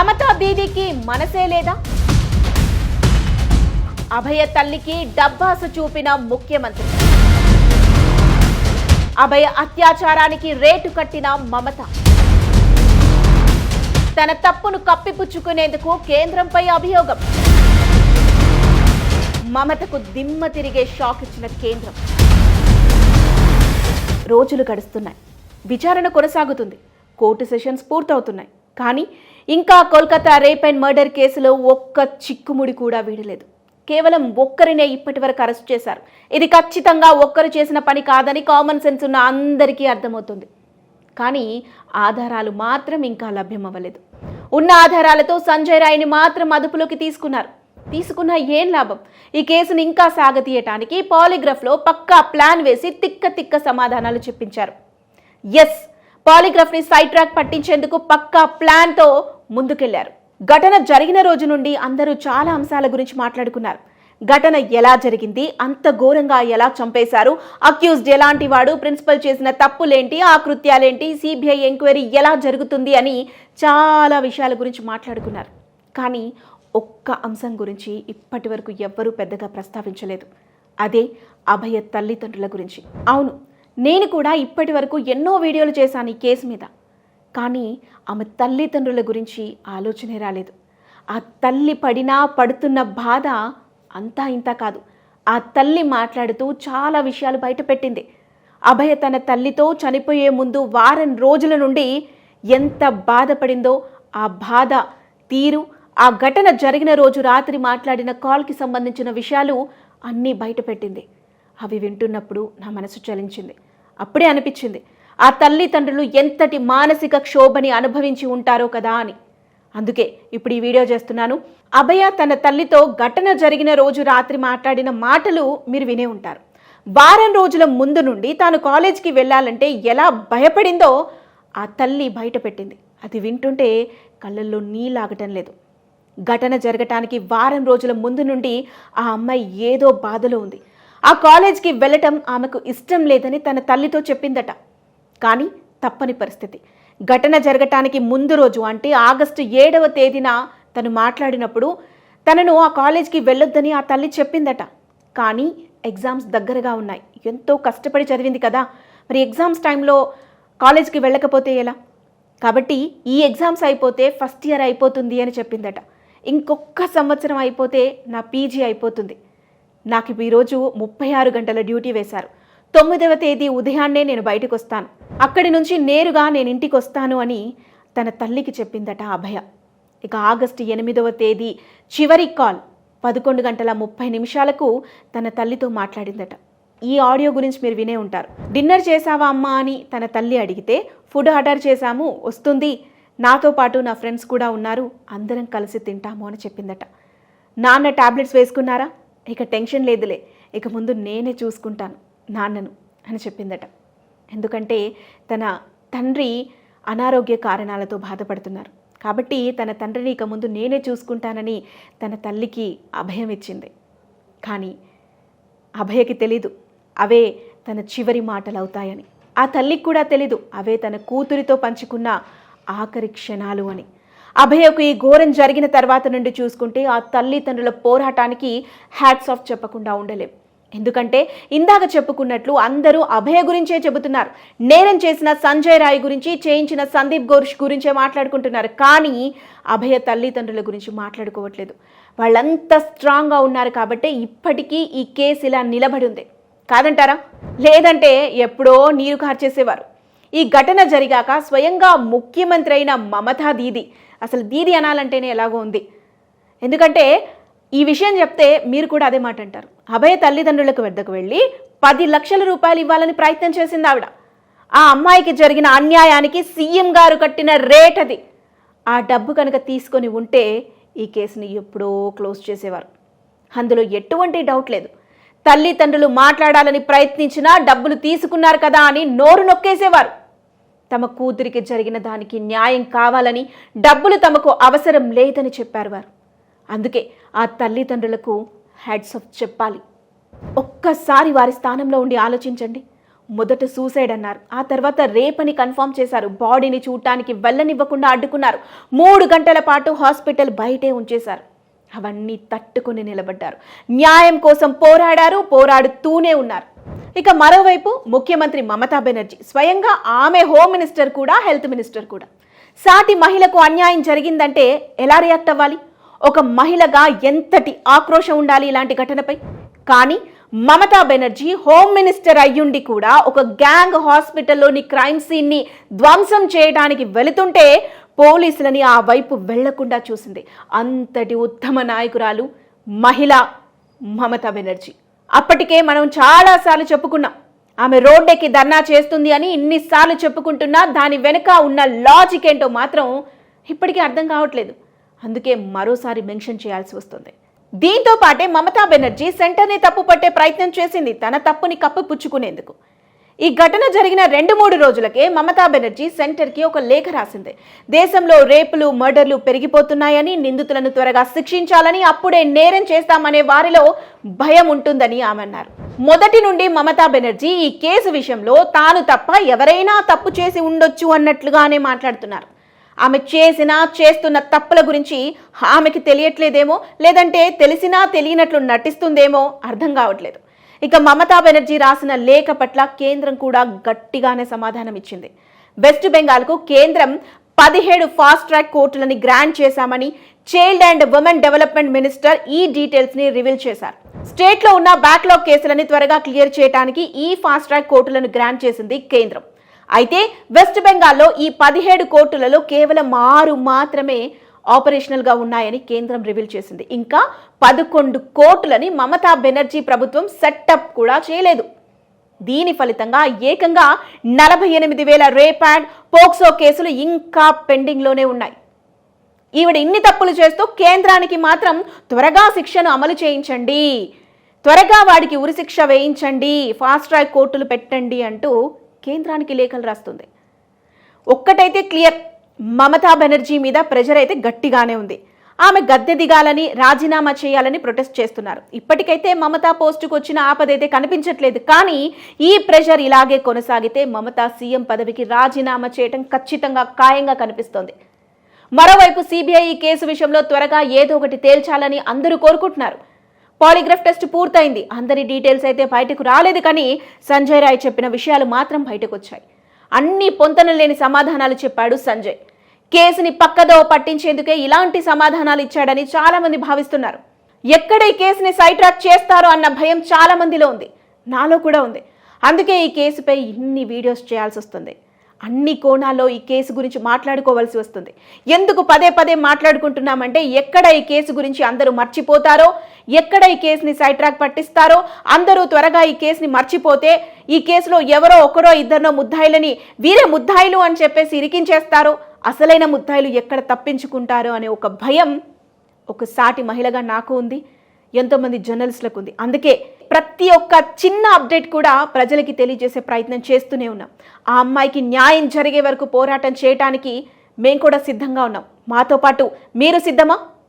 మమతా దీదీకి మనసే లేదా? అభయ తల్లికి డబ్బాసు చూపిన ముఖ్యమంత్రి. అభయ అత్యాచారానికి రేటు కట్టిన మమత. తన తప్పును కప్పిపుచ్చుకునేందుకు కేంద్రంపై అభియోగం. మమతకు దిమ్మ తిరిగే షాక్ ఇచ్చిన కేంద్రం. రోజులు గడుస్తున్నాయి. విచారణ కొనసాగుతుంది. కోర్టు సెషన్స్ పూర్తవుతున్నాయి. కానీ ఇంకా కోల్కతా రేప్ అండ్ మర్డర్ కేసులో ఒక్క చిక్కుముడి కూడా వీడలేదు. కేవలం ఒక్కరినే ఇప్పటి వరకు అరెస్ట్ చేశారు. ఇది ఖచ్చితంగా ఒక్కరు చేసిన పని కాదని కామన్ సెన్స్ ఉన్న అందరికీ అర్థమవుతుంది. కానీ ఆధారాలు మాత్రం ఇంకా లభ్యం అవ్వలేదు ఉన్న ఆధారాలతో సంజయ్ రాయ్ని మాత్రం అదుపులోకి తీసుకున్నారు. తీసుకున్న ఏం లాభం? ఈ కేసును ఇంకా సాగతీయటానికి పాలిగ్రఫ్లో పక్కా ప్లాన్ వేసి తిక్క తిక్క సమాధానాలు చెప్పించారు. ఎస్ పాలిగ్రఫ్ని సైట్రాక్ ట్రాక్ పట్టించేందుకు పక్కా ప్లాన్తో ముందుకెళ్ళారు. ఘటన జరిగిన రోజు నుండి అందరూ చాలా అంశాల గురించి మాట్లాడుకున్నారు. ఘటన ఎలా జరిగింది? అంత ఘోరంగా ఎలా చంపేశారు? అక్యూజ్డ్ ఎలాంటి వాడు? ప్రిన్సిపల్ చేసిన తప్పులేంటి? ఆ కృత్యాలేంటి? సిబిఐ ఎంక్వైరీ ఎలా జరుగుతుంది అని చాలా విషయాల గురించి మాట్లాడుకున్నారు. కానీ ఒక్క అంశం గురించి ఇప్పటి వరకు ఎవ్వరూ పెద్దగా ప్రస్తావించలేదు. అదే అభయ తల్లిదండ్రుల గురించి. అవును నేను కూడా ఇప్పటి వరకు ఎన్నో వీడియోలు చేశాను ఈ కేసు మీద. కానీ ఆమె తల్లిదండ్రుల గురించి ఆలోచనే రాలేదు. ఆ తల్లి పడినా పడుతున్న బాధ అంతా ఇంత కాదు. ఆ తల్లి మాట్లాడుతూ చాలా విషయాలు బయటపెట్టింది. అభయ తన తల్లితో చనిపోయే ముందు వారం రోజుల నుండి ఎంత బాధపడిందో ఆ బాధ తీరు ఆ ఘటన జరిగిన రోజు రాత్రి మాట్లాడిన కాల్కి సంబంధించిన విషయాలు అన్నీ బయటపెట్టింది. అవి వింటున్నప్పుడు నా మనసు చలించింది. అప్పుడే అనిపించింది ఆ తల్లిదండ్రులు ఎంతటి మానసిక క్షోభని అనుభవించి ఉంటారో కదా అని. అందుకే ఇప్పుడు ఈ వీడియో చేస్తున్నాను. అభయ తన తల్లితో ఘటన జరిగిన రోజు రాత్రి మాట్లాడిన మాటలు మీరు వినే ఉంటారు. వారం రోజుల ముందు నుండి తాను కాలేజ్కి వెళ్ళాలంటే ఎలా భయపడిందో ఆ తల్లి బయటపెట్టింది అది వింటుంటే కళ్ళల్లో నీళ్ళాగటం లేదు. ఘటన జరగటానికి వారం రోజుల ముందు నుండి ఆ అమ్మాయి ఏదో బాధలో ఉంది. ఆ కాలేజ్కి వెళ్ళటం ఆమెకు ఇష్టం లేదని తన తల్లితో చెప్పిందట. కానీ తప్పని పరిస్థితి. ఘటన జరగటానికి ముందు రోజు అంటే ఆగస్టు ఏడవ తేదీన తను మాట్లాడినప్పుడు తనను ఆ కాలేజ్కి వెళ్ళొద్దని ఆ తల్లి చెప్పిందట. కానీ ఎగ్జామ్స్ దగ్గరగా ఉన్నాయి. ఎంతో కష్టపడి చదివింది కదా. మరి ఎగ్జామ్స్ టైంలో కాలేజ్కి వెళ్ళకపోతే ఎలా? కాబట్టి ఈ ఎగ్జామ్స్ అయిపోతే ఫస్ట్ ఇయర్ అయిపోతుంది అని చెప్పిందట. ఇంకొక సంవత్సరం అయిపోతే నా పీజీ అయిపోతుంది. నాకు ఇప్పుడు ఈరోజు ముప్పై ఆరు గంటల డ్యూటీ వేశారు. తొమ్మిదవ తేదీ ఉదయాన్నే నేను బయటకు వస్తాను అక్కడి నుంచి నేరుగా నేను ఇంటికి వస్తాను అని తన తల్లికి చెప్పిందట అభయ. ఇక ఆగస్టు ఎనిమిదవ తేదీ చివరి కాల్ పదకొండు గంటల ముప్పై నిమిషాలకు తన తల్లితో మాట్లాడిందట. ఈ ఆడియో గురించి మీరు వినే ఉంటారు. డిన్నర్ చేసావా అమ్మా అని తన తల్లి అడిగితే ఫుడ్ ఆర్డర్ చేశాము వస్తుంది. నాతో పాటు నా ఫ్రెండ్స్ కూడా ఉన్నారు అందరం కలిసి తింటాము అని చెప్పిందట. నాన్న టాబ్లెట్స్ వేసుకున్నారా? ఇక టెన్షన్ లేదులే ఇక ముందు నేనే చూసుకుంటాను నాన్నను అని చెప్పిందట. ఎందుకంటే తన తండ్రి అనారోగ్య కారణాలతో బాధపడుతున్నారు. కాబట్టి తన తండ్రిని ఇక ముందు నేనే చూసుకుంటానని తన తల్లికి అభయం ఇచ్చింది. కానీ అభయకి తెలీదు అవే తన చివరి మాటలు అవుతాయని ఆ తల్లికి కూడా తెలీదు అవే తన కూతురితో పంచుకున్న ఆఖరి క్షణాలు అని. అభయకు ఈ ఘోరం జరిగిన తర్వాత నుండి చూసుకుంటే ఆ తల్లిదండ్రుల పోరాటానికి హ్యాట్స్ ఆఫ్ చెప్పకుండా ఉండలేం. ఎందుకంటే ఇందాక చెప్పుకున్నట్లు అందరూ అభయ గురించే చెబుతున్నారు. నేరం చేసిన సంజయ్ రాయ్ గురించి చేయించిన సందీప్ ఘోష్ గురించే మాట్లాడుకుంటున్నారు. కానీ అభయ తల్లిదండ్రుల గురించి మాట్లాడుకోవట్లేదు. వాళ్ళంతా స్ట్రాంగ్గా ఉన్నారు కాబట్టి ఇప్పటికీ ఈ కేసు ఇలా నిలబడి ఉంది. కాదంటారా? లేదంటే ఎప్పుడో నీరు కార్చేసేవారు. ఈ ఘటన జరిగాక స్వయంగా ముఖ్యమంత్రి అయిన మమతా దీది అసలు దీది అనాలంటేనే ఎలాగో ఉంది. ఎందుకంటే ఈ విషయం చెప్తే మీరు కూడా అదే మాట అంటారు అభయ తల్లిదండ్రులకు వద్దకు వెళ్ళి పది లక్షల రూపాయలు ఇవ్వాలని ప్రయత్నం చేసింది ఆవిడ. ఆ అమ్మాయికి జరిగిన అన్యాయానికి సీఎం గారు కట్టిన రేట్ అది ఆ డబ్బు కనుక తీసుకొని ఉంటే ఈ కేసుని ఎప్పుడో క్లోజ్ చేసేవారు. అందులో ఎటువంటి డౌట్ లేదు. తల్లిదండ్రులు మాట్లాడాలని ప్రయత్నించినా డబ్బులు తీసుకున్నారు కదా అని నోరు నొక్కేసేవారు. తమ కూతురికి జరిగిన దానికి న్యాయం కావాలని డబ్బులు తమకు అవసరం లేదని చెప్పారు వారు. అందుకే ఆ తల్లిదండ్రులకు హ్యాడ్స్ ఆఫ్ చెప్పాలి. ఒక్కసారి వారి స్థానంలో ఉండి ఆలోచించండి. మొదట సూసైడ్ అన్నారు. ఆ తర్వాత రేపని కన్ఫర్మ్ చేశారు. బాడీని చూడటానికి వెళ్ళనివ్వకుండా అడ్డుకున్నారు. మూడు గంటల పాటు హాస్పిటల్ బయటే ఉంచేశారు. అవన్నీ తట్టుకొని నిలబడ్డారు. న్యాయం కోసం పోరాడారు పోరాడుతూనే ఉన్నారు. ఇక మరోవైపు ముఖ్యమంత్రి మమతా బెనర్జీ. స్వయంగా ఆమె హోమ్ మినిస్టర్ కూడా హెల్త్ మినిస్టర్ కూడా. సాటి మహిళకు అన్యాయం జరిగిందంటే ఎలా రియాక్ట్ అవ్వాలి? ఒక మహిళగా ఎంతటి ఆక్రోశం ఉండాలి ఇలాంటి ఘటనపై? కానీ మమతా బెనర్జీ హోమ్ మినిస్టర్ అయ్యుండి కూడా ఒక గ్యాంగ్ హాస్పిటల్లోని క్రైమ్ సీన్ని ధ్వంసం చేయడానికి వెళుతుంటే పోలీసులని ఆ వైపు వెళ్ళకుండా చూసింది. అంతటి ఉత్తమ నాయకురాలు మహిళ మమతా బెనర్జీ. అప్పటికే మనం చాలాసార్లు చెప్పుకున్నాం ఆమె రోడ్డెక్కి ధర్నా చేస్తుంది అని ఇన్నిసార్లు చెప్పుకుంటున్నా దాని వెనుక ఉన్న లాజిక్ ఏంటో మాత్రం ఇప్పటికీ అర్థం కావట్లేదు. అందుకే మరోసారి మెన్షన్ చేయాల్సి వస్తుంది. దీంతో పాటే మమతా బెనర్జీ సెంటర్ని తప్పు పట్టే ప్రయత్నం చేసింది. తన తప్పుని కప్పిపుచ్చుకునేందుకు ఈ ఘటన జరిగిన రెండు మూడు రోజులకే మమతా బెనర్జీ సెంటర్కి ఒక లేఖ రాసింది. దేశంలో రేపులు మర్డర్లు పెరిగిపోతున్నాయని నిందితులను త్వరగా శిక్షించాలని అప్పుడే నేరం చేస్తామనే వారిలో భయం ఉంటుందని ఆమె అన్నారు. మొదటి నుండి మమతా బెనర్జీ ఈ కేసు విషయంలో తాను తప్ప ఎవరైనా తప్పు చేసి ఉండొచ్చు అన్నట్లుగానే మాట్లాడుతున్నారు. ఆమె చేసినా చేస్తున్న తప్పుల గురించి ఆమెకి తెలియట్లేదేమో లేదంటే తెలిసినా తెలియనట్లు నటిస్తుందేమో అర్థం కావట్లేదు. ఇక మమతా బెనర్జీ రాసిన లేఖ పట్ల కేంద్రం కూడా గట్టిగానే సమాధానం ఇచ్చింది. వెస్ట్ బెంగాల్కు కేంద్రం పదిహేడు ఫాస్ట్ ట్రాక్ కోర్టులని గ్రాంట్ చేశామని child and women development minister ఈ డీటెయిల్స్ని రివీల్ చేశారు. స్టేట్లో ఉన్న బ్యాక్లాగ్ కేసులని త్వరగా క్లియర్ చేయడానికి ఈ ఫాస్ట్ ట్రాక్ కోర్టులను గ్రాంట్ చేసింది కేంద్రం. అయితే వెస్ట్ బెంగాల్లో ఈ పదిహేడు కోర్టులలో కేవలం ఆరు మాత్రమే ఆపరేషనల్గా ఉన్నాయని కేంద్రం రివీల్ చేసింది. ఇంకా పదకొండు కోర్టులని మమతా బెనర్జీ ప్రభుత్వం సెటప్ కూడా చేయలేదు. దీని ఫలితంగా ఏకంగా నలభై ఎనిమిది వేల రేప్ అండ్ పోక్సో కేసులు ఇంకా పెండింగ్లోనే ఉన్నాయి. ఈవిడ ఇన్ని తప్పులు చేస్తూ కేంద్రానికి మాత్రం త్వరగా శిక్షను అమలు చేయించండి. త్వరగా వాడికి ఉరిశిక్ష వేయించండి. ఫాస్ట్ ట్రాక్ కోర్టులు పెట్టండి అంటూ కేంద్రానికి లేఖలు రాస్తుంది. ఒక్కటైతే క్లియర్ మమతా బెనర్జీ మీద ప్రెజర్ అయితే గట్టిగానే ఉంది. ఆమె గద్దె దిగాలని రాజీనామా చేయాలని ప్రొటెస్ట్ చేస్తున్నారు. ఇప్పటికైతే మమతా పోస్టుకు వచ్చిన ఆపదైతే కనిపించట్లేదు. కానీ ఈ ప్రెషర్ ఇలాగే కొనసాగితే మమతా సీఎం పదవికి రాజీనామా చేయటం ఖచ్చితంగా ఖాయంగా కనిపిస్తోంది. మరోవైపు సిబిఐ ఈ కేసు విషయంలో త్వరగా ఏదో ఒకటి తేల్చాలని అందరూ కోరుకుంటున్నారు. పాలిగ్రాఫ్ టెస్ట్ పూర్తయింది. అందరి డీటెయిల్స్ అయితే బయటకు రాలేదు కానీ సంజయ్ రాయ్ చెప్పిన విషయాలు మాత్రం బయటకు వచ్చాయి అన్ని పొంతన లేని సమాధానాలు చెప్పాడు సంజయ్. కేసుని పక్కదో పట్టించేందుకే ఇలాంటి సమాధానాలు ఇచ్చాడని చాలా మంది భావిస్తున్నారు. ఎక్కడ ఈ కేసుని సైట్రాక్ చేస్తారో అన్న భయం చాలా మందిలో ఉంది. నాలో కూడా ఉంది. అందుకే ఈ కేసుపై ఇన్ని వీడియోస్ చేయాల్సి వస్తుంది. అన్ని కోణాల్లో ఈ కేసు గురించి మాట్లాడుకోవాల్సి వస్తుంది. ఎందుకు పదే పదే మాట్లాడుకుంటున్నామంటే ఎక్కడ ఈ కేసు గురించి అందరూ మర్చిపోతారో ఎక్కడ ఈ కేసుని సైట్రాక్ పట్టిస్తారో అందరూ త్వరగా ఈ కేసుని మర్చిపోతే ఈ కేసులో ఎవరో ఒకరో ఇద్దరినో ముద్దాయిలని వీరే ముద్దాయిలు అని చెప్పేసి ఇరికించేస్తారో. అసలైన ముద్దాయిలు ఎక్కడ తప్పించుకుంటారో అనే ఒక భయం ఒక సాటి మహిళగా నాకు ఉంది. ఎంతోమంది జర్నలిస్టులకు ఉంది. అందుకే ప్రతి ఒక్క చిన్న అప్డేట్ కూడా ప్రజలకి తెలియజేసే ప్రయత్నం చేస్తూనే ఉన్నాం. ఆ అమ్మాయికి న్యాయం జరిగే వరకు పోరాటం చేయటానికి మేము కూడా సిద్ధంగా ఉన్నాం. మాతో పాటు మీరు సిద్ధమా?